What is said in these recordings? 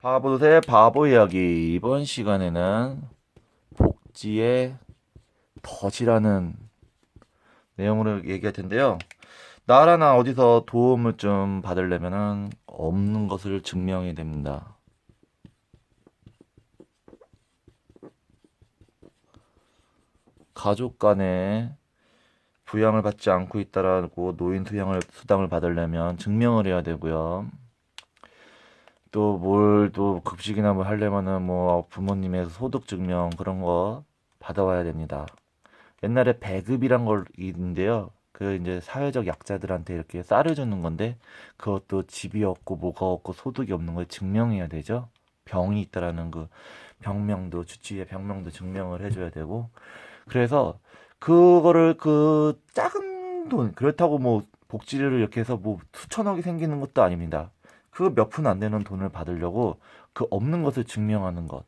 바보도새 바보 이야기 이번 시간에는 복지의 덫이라는 내용으로 얘기할 텐데요. 나라나 어디서 도움을 좀 받으려면은 없는 것을 증명해야 됩니다. 가족 간에 부양을 받지 않고 있다라고 노인 수양을 수당을 받으려면 증명을 해야 되고요. 또 뭘 또 급식이나 뭐 하려면은 뭐 부모님의 소득 증명 그런 거 받아와야 됩니다. 옛날에 배급이란 걸 있는데요. 그 이제 사회적 약자들한테 이렇게 쌀을 주는 건데 그것도 집이 없고 뭐가 없고 소득이 없는 걸 증명해야 되죠. 병이 있다라는 그 병명도 주치의 병명도 증명을 해줘야 되고 그래서 그거를 그 작은 돈 그렇다고 뭐 복지를 이렇게 해서 뭐 수천억이 생기는 것도 아닙니다. 그 몇 푼 안 되는 돈을 받으려고 그 없는 것을 증명하는 것.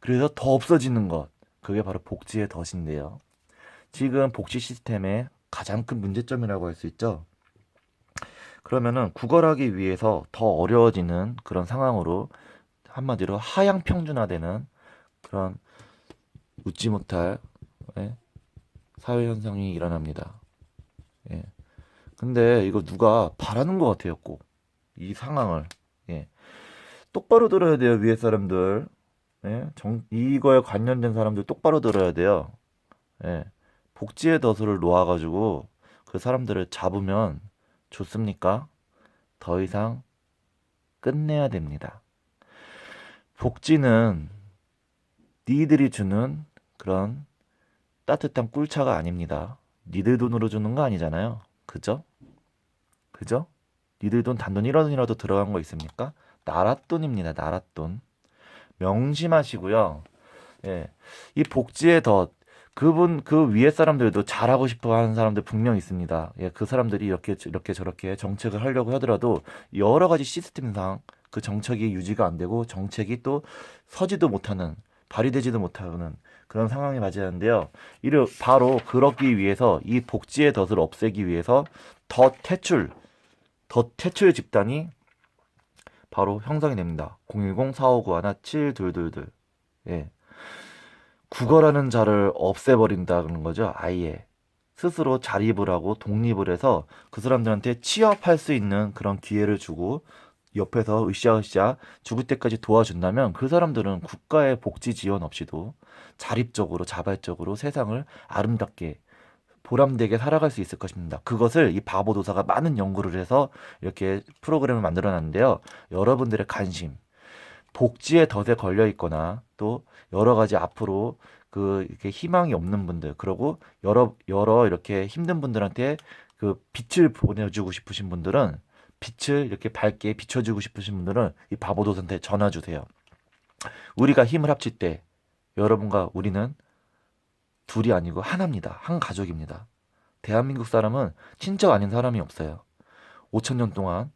그래서 더 없어지는 것. 그게 바로 복지의 덫인데요. 지금 복지 시스템의 가장 큰 문제점이라고 할 수 있죠. 그러면은 구걸하기 위해서 더 어려워지는 그런 상황으로 한마디로 하향 평준화되는 그런 웃지 못할 예, 사회 현상이 일어납니다. 예. 근데 이거 누가 바라는 것 같아요, 꼭. 이 상황을. 예. 똑바로 들어야 돼요, 위에 사람들. 예. 정, 이거에 관련된 사람들 똑바로 들어야 돼요. 예. 복지의 덫을 놓아가지고 그 사람들을 잡으면 좋습니까? 더 이상 끝내야 됩니다. 복지는 니들이 주는 그런 따뜻한 꿀차가 아닙니다. 니들 돈으로 주는 거 아니잖아요. 그죠? 그죠? 니들 돈 단돈 1원이라도 들어간 거 있습니까? 나라 돈입니다. 나라 돈. 명심하시고요. 예. 이 복지의 덫 그분 그 위에 사람들도 잘하고 싶어 하는 사람들 분명 있습니다. 예, 그 사람들이 이렇게 이렇게 저렇게 정책을 하려고 하더라도 여러 가지 시스템상 그 정책이 유지가 안 되고 정책이 또 서지도 못하는 발휘되지도 못하는 그런 상황이 맞이하는데요. 이를 바로 그러기 위해서 이 복지의 덫을 없애기 위해서 더 퇴출 더 퇴출 집단이 바로 형성이 됩니다. 010-4591-7222 예. 국어라는 자를 없애버린다는 거죠. 아예. 스스로 자립을 하고 독립을 해서 그 사람들한테 취업할 수 있는 그런 기회를 주고 옆에서 으쌰으쌰 죽을 때까지 도와준다면 그 사람들은 국가의 복지 지원 없이도 자립적으로 자발적으로 세상을 아름답게 보람되게 살아갈 수 있을 것입니다. 그것을 이 바보 도사가 많은 연구를 해서 이렇게 프로그램을 만들어 놨는데요. 여러분들의 관심, 복지의 덫에 걸려 있거나 또 여러 가지 앞으로 그 이렇게 희망이 없는 분들 그리고 여러 여러 이렇게 힘든 분들한테 그 빛을 보내주고 싶으신 분들은 빛을 이렇게 밝게 비춰주고 싶으신 분들은 이 바보도선한테 전화 주세요. 우리가 힘을 합칠 때 여러분과 우리는 둘이 아니고 하나입니다. 한 가족입니다. 대한민국 사람은 친척 아닌 사람이 없어요. 5천 년 동안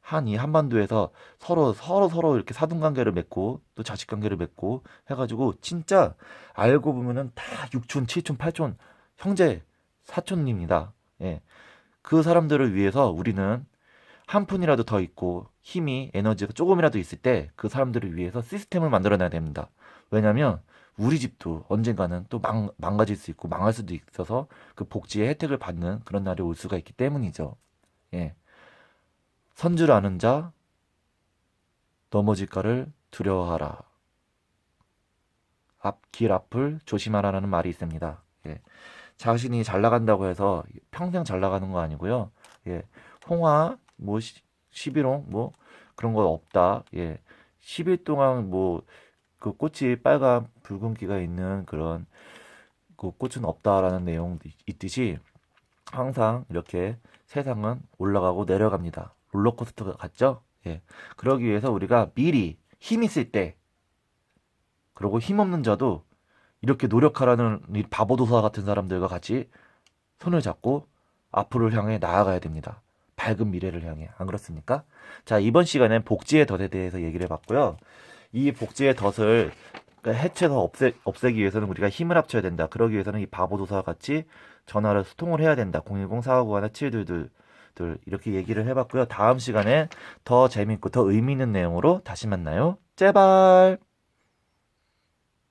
한 이 한반도에서 서로 서로 서로 이렇게 사돈 관계를 맺고 또 자식 관계를 맺고 해가지고 진짜 알고 보면은 다 육촌, 칠촌, 팔촌 형제 사촌입니다. 예, 그 사람들을 위해서 우리는 한 푼이라도 더 있고 힘이 에너지가 조금이라도 있을 때 그 사람들을 위해서 시스템을 만들어내야 됩니다. 왜냐하면 우리 집도 언젠가는 또 망, 망가질 수 있고 망할 수도 있어서 그 복지의 혜택을 받는 그런 날이 올 수가 있기 때문이죠. 예. 선줄 아는 자 넘어질까를 두려워하라. 앞 길 앞을 조심하라라는 말이 있습니다. 예. 자신이 잘 나간다고 해서 평생 잘 나가는 거 아니고요. 예. 홍화 뭐 시- 시비롱 뭐 그런 거 없다. 예. 10일 동안 뭐 그 꽃이 빨간 붉은기가 있는 그런 그 꽃은 없다라는 내용도 있- 있듯이 항상 이렇게 세상은 올라가고 내려갑니다. 롤러코스터 같죠? 예. 그러기 위해서 우리가 미리 힘 있을 때 그리고 힘 없는 자도 이렇게 노력하라는 이 바보도사 같은 사람들과 같이 손을 잡고 앞으로 향해 나아가야 됩니다. 밝은 미래를 향해. 안 그렇습니까? 자, 이번 시간엔 복지의 덫에 대해서 얘기를 해봤고요. 이 복지의 덫을 그러니까 해체해서 없애, 없애기 위해서는 우리가 힘을 합쳐야 된다. 그러기 위해서는 이 바보도사와 같이 전화를 소통을 해야 된다. 010-4591-7222 것들 이렇게 얘기를 해봤고요. 다음 시간에 더 재밌고 더 의미 있는 내용으로 다시 만나요. 제발!